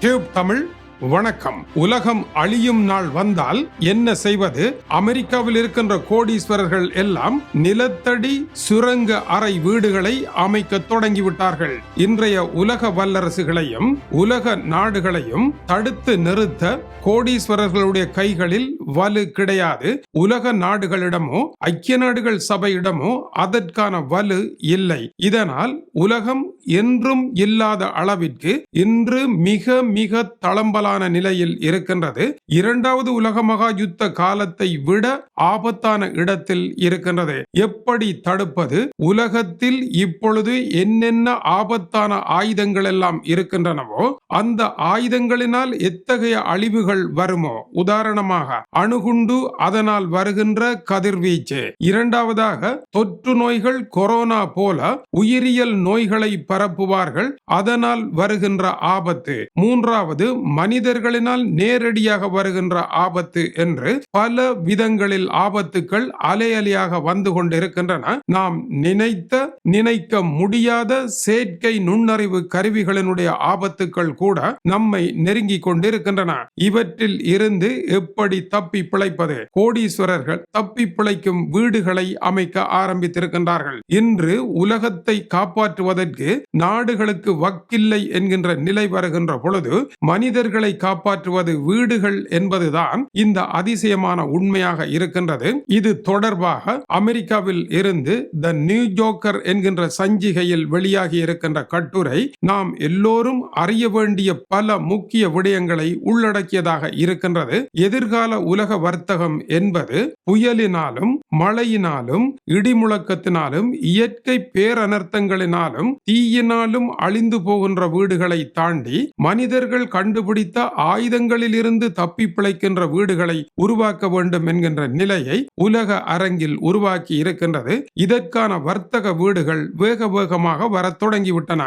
Tube Tamil வணக்கம். உலகம் அழியும் நாள் வந்தால் என்ன செய்வது? அமெரிக்காவில் இருக்கின்ற கோடீஸ்வரர்கள் எல்லாம் நிலத்தடி சுரங்க அறை வீடுகளை அமைக்க தொடங்கிவிட்டார்கள். இன்றைய உலக வல்லரசுகளையும் உலக நாடுகளையும் தடுத்து நிறுத்த கோடீஸ்வரர்களுடைய கைகளில் வலு கிடையாது. உலக நாடுகளிடமோ ஐக்கிய நாடுகள் சபையிடமோ அதற்கான வலு இல்லை. இதனால் உலகம் என்றும் இல்லாத அளவிற்கு இன்று மிக மிக தளம்பலான நிலையில் இருக்கின்றது. இரண்டாவது உலக மகா யுத்த காலத்தை விட ஆபத்தான இடத்தில் இருக்கின்றது. எப்படி தடுப்பது? உலகத்தில் இப்பொழுது என்னென்ன ஆபத்தான ஆயுதங்கள் எல்லாம் இருக்கின்றனவோ அந்த ஆயுதங்களினால் எத்தகைய அழிவுகள் வருமோ? உதாரணமாக அணுகுண்டு அதனால் வருகின்ற கதிர்வீச்சு. இரண்டாவதாக தொற்று நோய்கள் கொரோனா போல உயிரியல் நோய்களை பரப்புவார்கள். அதனால் வருகின்ற ஆபத்து. மூன்றாவது மனிதர்களினால் நேரடியாக வருகின்ற ஆபத்து என்று பல விதங்களில் ஆபத்துக்கள் அலை அலையாக வந்து கொண்டிருக்கின்றன. நாம் நினைத்த நினைக்க முடியாத செயற்கை நுண்ணறிவு கருவிகளினுடைய ஆபத்துக்கள் கூட நம்மை நெருங்கி கொண்டிருக்கின்றன. இவற்றில் இருந்து எப்படி தப்பி பிழைப்பது? கோடீஸ்வரர்கள் தப்பி பிழைக்கும் வீடுகளை அமைக்க ஆரம்பித்திருக்கின்றார்கள். இன்று உலகத்தை காப்பாற்றுவதற்கு நாடுகளுக்கு வக்கில்லை என்கின்ற நிலை வருகின்ற பொழுது மனிதர்களை காப்பாற்றுவது வீடுகள் என்பதுதான் இந்த அதிசயமான உண்மையாக இருக்கின்றது. இது தொடர்பாக அமெரிக்காவில் இருந்து த நியூ ஜோக்கர் என்கின்ற சஞ்சிகையில் வெளியாகி இருக்கின்ற கட்டுரை நாம் எல்லோரும் அறிய வேண்டிய பல முக்கிய விடயங்களை உள்ளடக்கியதாக இருக்கின்றது. எதிர்கால உலக வர்த்தகம் என்பது புயலினாலும் மழையினாலும் இடிமுழக்கத்தினாலும் இயற்கை பேரனர்த்தங்களினாலும் தீயினாலும் அழிந்து போகின்ற வீடுகளை தாண்டி மனிதர்கள் கண்டுபிடித்த ஆயுதங்களில் இருந்து தப்பி பிழைக்கின்ற வீடுகளை உருவாக்க வேண்டும் என்கின்ற நிலையை உலக அரங்கில் உருவாக்கி இருக்கின்றது. இதற்கான வர்த்தக வீடுகள் வேக வேகமாக வரத் தொடங்கிவிட்டன.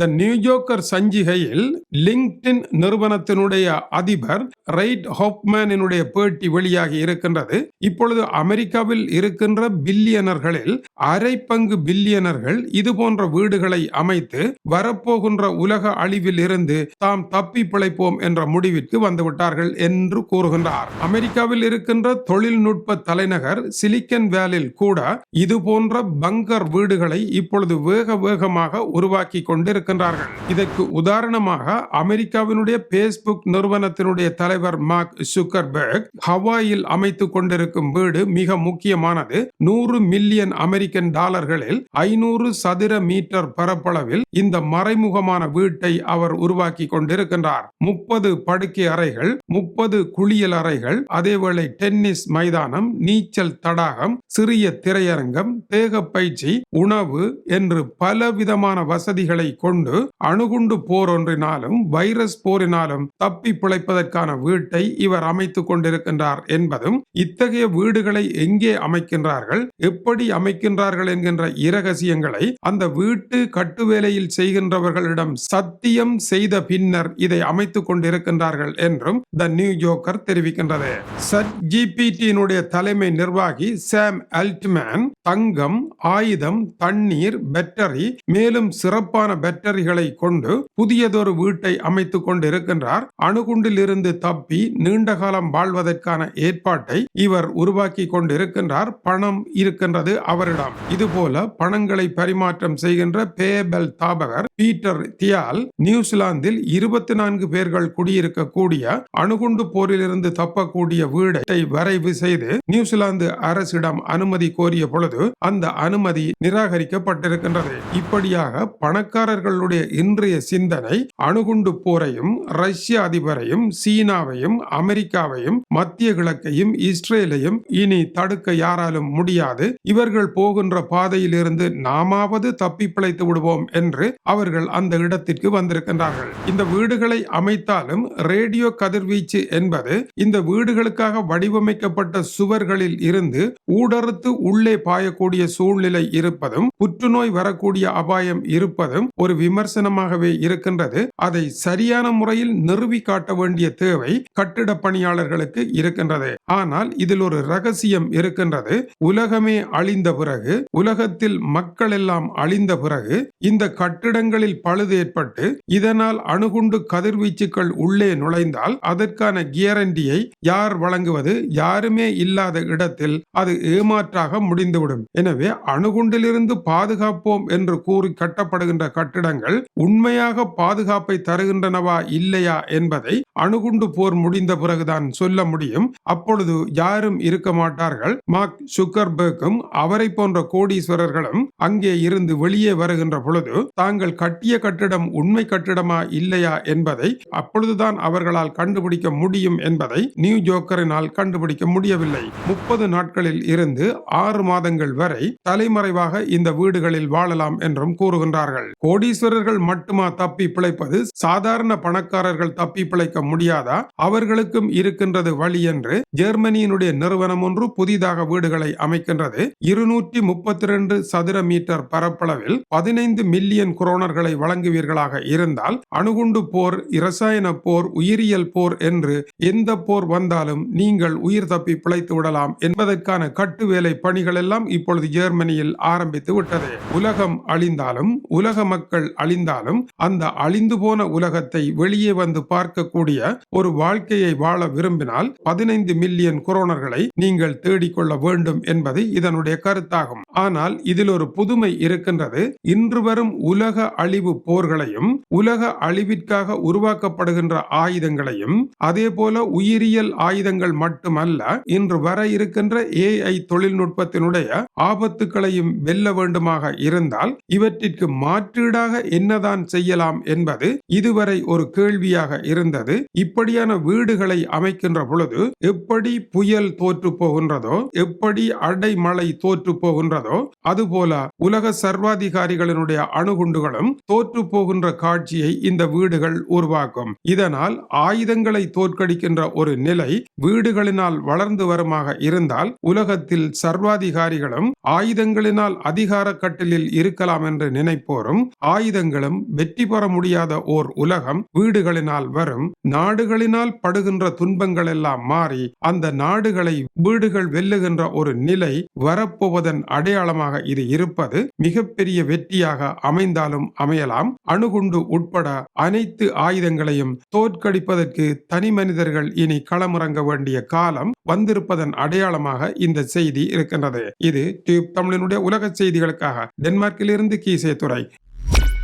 த நியூயோர்க்கர் சஞ்சிகையில் லிங்க்டின் நிறுவனத்தினுடைய அதிபர் ரைட் ஹாப்மேனினுடைய பேட்டி வெளியாகி இருக்கின்றது. இப்பொழுது அமெரிக்காவில் இருக்கின்ற பில்லியனர்களில் அரை பங்கு பில்லியனர்கள் இது போன்ற வீடுகளை அமைத்து வரப்போகின்ற உலக அழிவில் இருந்து தாம் தப்பி பிழைப்போம் என்ற முடிவிற்கு வந்துவிட்டார்கள் என்று கூறுகின்றார். அமெரிக்காவில் இருக்கின்ற தொழில்நுட்ப தலைநகர் சிலிக்கன் வேலில் கூட இது போன்ற பங்கர் வீடுகளை இப்பொழுது வேக வேகமாக உருவாக்கி இருக்கின்றார்கள் இதற்கு உதாரணமாக அமெரிக்காவினுடைய பேஸ்புக் நிறுவனத்தினுடைய தலைவர் மார்க் சுக்கர்பர்க் ஹவாயில் அமைத்துக் கொண்டிருக்கும் வீடு மிக முக்கியமானது. நூறு மில்லியன் அமெரிக்கன் டாலர்களில் ஐநூறு சதுர மீட்டர் பரப்பளவில் இந்த மறைமுகமான வீட்டை அவர் உருவாக்கி கொண்டிருக்கின்றார். முப்பது படுக்கை அறைகள் முப்பது குளியல் அறைகள் அதேவேளை டென்னிஸ் மைதானம் நீச்சல் தடாகம் சிறிய திரையரங்கம் தேக பயிற்சி உணவு என்று பலவிதமான வசதிகளை கொண்டு அணுகுண்டு போர் ஒன்றினாலும் வைரஸ் போரினாலும் தப்பி பிழைப்பதற்கான வீட்டை இவர் அமைத்துக் கொண்டிருக்கின்றார் என்பதும் இத்தகைய வீடுகளை எங்கே அமைக்கின்றார்கள் எப்படி அமைக்கின்றார்கள் என்கின்ற இரகசியங்களை அந்த வீட்டு கட்டுவேலையில் செய்கின்றவர்களிடம் சத்தியம் செய்த பின்னர் இதை அமைத்துக் கொண்டிருக்கின்றார்கள் என்றும் த நியூ ஜோக்கர் தெரிவிக்கின்றது. சட் ஜிபிடியினுடைய தலைமை நிர்வாகி சாம் அல்ட்மேன் தங்கம் ஆயுதம் தண்ணீர் பேட்டரி மேலும் சிறப்பான பேட்டரிகளை கொண்டு புதியதொரு வீட்டை அமைத்துக் கொண்டிருக்கின்றார். அணுகுண்டில் இருந்து தப்பி நீண்ட காலம் வாழ்வதற்கான ஏற்பாட்டை இவர் உருவாக்கி கொண்டிருக்கின்றார். பணம் இருக்கின்றது அவரிடம். இதுபோல பணங்களை பரிமாற்றம் செய்கின்ற பேபல் தாபகர் பீட்டர் தியால் நியூசிலாந்தில் இருபத்தி நான்கு பேர்கள் குடியிருக்கக்கூடிய அணுகுண்டு போரிலிருந்து தப்பக்கூடிய வீடை வரைவு செய்து நியூசிலாந்து அரசிடம் அனுமதி கோரிய பொழுது அந்த அனுமதி நிராகரிக்கப்பட்டிருக்கின்றது. இப்படியாக பணக்காரர்கள் அவர்களுடைய இன்றைய சிந்தனை அணுகுண்டு போரையும் ரஷ்ய அதிபரையும் சீனாவையும் அமெரிக்காவையும் மத்திய கிழக்கையும் இஸ்ரேலையும் இனி தடுக்க யாராலும் முடியாது. இவர்கள் போகின்ற பாதையிலிருந்து நாமாவது தப்பி பிழைத்து விடுவோம் என்று அவர்கள் அந்த இடத்திற்கு வந்திருக்கின்றார்கள். இந்த வீடுகளை அமைத்தாலும் ரேடியோ கதிர்வீச்சு என்பது இந்த வீடுகளுக்காக வடிவமைக்கப்பட்ட சுவர்களில் இருந்து ஊடறுத்து உள்ளே பாயக்கூடிய சூழ்நிலை இருப்பதும் புற்றுநோய் வரக்கூடிய அபாயம் இருப்பதும் ஒரு விமர்சனமாகவே இருக்கின்றது. அதை சரியான முறையில் நிறுவி காட்ட வேண்டிய தேவை கட்டிட பணியாளர்களுக்கு இருக்கின்றது. ஆனால் இதில் ஒரு ரகசியம் இருக்கின்றது. உலகமே அழிந்த பிறகு உலகத்தில் மக்கள் எல்லாம் அழிந்த பிறகு இந்த கட்டிடங்களில் பழுது ஏற்பட்டு இதனால் அணுகுண்டு கதிர்வீச்சுக்கள் உள்ளே நுழைந்தால் அதற்கான கியரண்டியை யார் வழங்குவது? யாருமே இல்லாத இடத்தில் அது ஏமாற்றாக முடிந்துவிடும். எனவே அணுகுண்டிலிருந்து பாதுகாப்போம் என்று கூறி கட்டப்படுகின்ற கட்டிட கட்டிடங்கள் உண்மையாக பாதுகாப்பை தருகின்றனவா இல்லையா என்பதை அணுகுண்டு போர் முடிந்த பிறகுதான் சொல்ல முடியும். அப்பொழுது யாரும் இருக்க மாட்டார்கள். மார்க் சுக்கர்பர்க்கும் அவரை போன்ற கோடீஸ்வரர்களும் அங்கே இருந்து வெளியே வருகின்ற பொழுது தாங்கள் கட்டிய கட்டிடம் உண்மை கட்டிடமா இல்லையா என்பதை அப்பொழுதுதான் அவர்களால் கண்டுபிடிக்க முடியும் என்பதை நியூ ஜோக்கரினால் கண்டுபிடிக்க முடியவில்லை. முப்பது நாட்களில் இருந்து ஆறு மாதங்கள் வரை தலைமறைவாக இந்த வீடுகளில் வாழலாம் என்றும் கூறுகின்றார்கள். கோடீஸ்வரர்கள் மட்டுமா தப்பி பிழைப்பது? சாதாரண பணக்காரர்கள் தப்பி பிழைக்க முடியாதா? அவர்களுக்கும் இருக்கின்றது வழி என்று ஜெர்மனியினுடைய நிறுவனம் ஒன்று புதிதாக வீடுகளை அமைக்கின்றது. இருநூற்றி முப்பத்தி ரெண்டு சதுர மீட்டர் பரப்பளவில் பதினைந்து மில்லியன் குரோனர்களை வழங்குவீர்களாக இருந்தால் அணுகுண்டு போர் இரசாயன போர் உயிரியல் போர் என்று எந்த போர் வந்தாலும் நீங்கள் உயிர் தப்பி பிழைத்து விடலாம் என்பதற்கான கட்டுவேலை பணிகள் எல்லாம் இப்பொழுது ஜெர்மனியில் ஆரம்பித்து விட்டது. உலகம் அழிந்தாலும் உலக மக்கள் அழிந்தாலும் அந்த அழிந்து போன உலகத்தை வெளியே வந்து பார்க்கக்கூடிய ஒரு வாழ்க்கையை வாழ விரும்பினால் பதினைந்து மில்லியன் கொரோனர்களை நீங்கள் தேடிக்கொள்ள வேண்டும் என்பது இதனுடைய கருத்தாகும். ஆனால் இதில் ஒரு புதுமை இருக்கின்றது. இன்று வரும் உலக அழிவு போர்களையும் உலக அழிவிற்காக உருவாக்கப்படுகின்ற ஆயுதங்களையும் அதே போல உயிரியல் ஆயுதங்கள் மட்டுமல்ல இன்று வர இருக்கின்ற ஏஐ தொழில்நுட்பத்தினுடைய ஆபத்துக்களையும் வெல்ல வேண்டுமாக இருந்தால் இவற்றிற்கு மாற்றீடாக என்னதான் செய்யலாம் என்பது இதுவரை ஒரு கேள்வியாக இருந்தது. இப்படியான வீடுகளை அமைக்கின்ற பொழுது எப்படி புயல் தோற்று போகின்றதோ எப்படி அடைமழை தோற்று போகின்றதோ அதுபோல உலக சர்வாதிகாரிகளினுடைய அணுகுண்டுகளும் தோற்று போகின்ற காட்சியை இந்த வீடுகள் உருவாக்கும். இதனால் ஆயுதங்களை தோற்கடிக்கின்ற ஒரு நிலை வீடுகளினால் வளர்ந்து வருமாக இருந்தால் உலகத்தில் சர்வாதிகாரிகளும் ஆயுதங்களினால் அதிகார கட்டிலில் இருக்கலாம் என்று நினைப்போரும் ஆயுத ஆயுதங்களும் வெற்றி பெற முடியாத ஓர் உலகம் வீடுகளினால் வரும். நாடுகளினால் படுகின்ற துன்பங்கள் எல்லாம் மாறி அந்த நாடுகளை வீடுகள் வெல்லுகின்ற ஒரு நிலை வரப்போவதன் அடையாளமாக இது இருப்பது மிகப்பெரிய வெற்றியாக அமைந்தாலும் அமையலாம். அணுகுண்டு உட்பட அனைத்து ஆயுதங்களையும் தோற்கடிப்பதற்கு தனி மனிதர்கள் இனி களமிறங்க வேண்டிய காலம் வந்திருப்பதன் அடையாளமாக இந்த செய்தி இருக்கின்றது. இது டியூப் தமிழனுடைய உலக செய்திகளுக்காக. டென்மார்க்கிலிருந்து கீசே துறை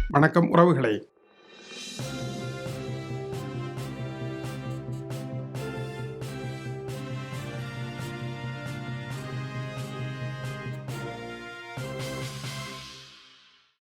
வணக்கம் உறவுகளை.